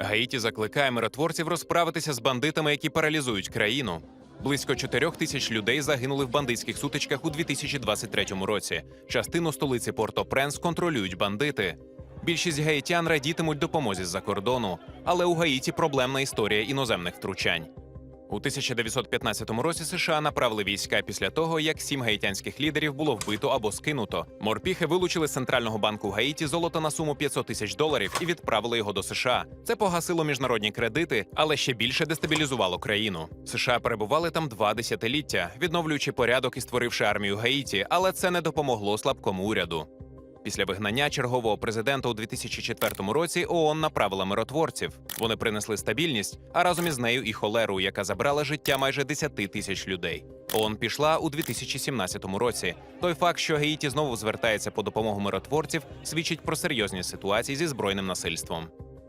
Гаїті закликає миротворців розправитися з бандитами, які паралізують країну. Близько чотирьох тисяч людей загинули в бандитських сутичках у 2023 році. Частину столиці Порто-Пренс контролюють бандити. Більшість гаїтян радітимуть допомозі з-за кордону, але у Гаїті проблемна історія іноземних втручань. У 1915 році США направили війська після того, як сім гаїтянських лідерів було вбито або скинуто. Морпіхи вилучили з центрального банку Гаїті золото на суму 500 тисяч доларів і відправили його до США. Це погасило міжнародні кредити, але ще більше дестабілізувало країну. США перебували там два десятиліття, відновлюючи порядок і створивши армію Гаїті, але це не допомогло слабкому уряду. Після вигнання чергового президента у 2004 році ООН направила миротворців. Вони принесли стабільність, а разом із нею і холеру, яка забрала життя майже 10 тисяч людей. ООН пішла у 2017 році. Той факт, що Гаїті знову звертається по допомогу миротворців, свідчить про серйозні ситуації зі збройним насильством.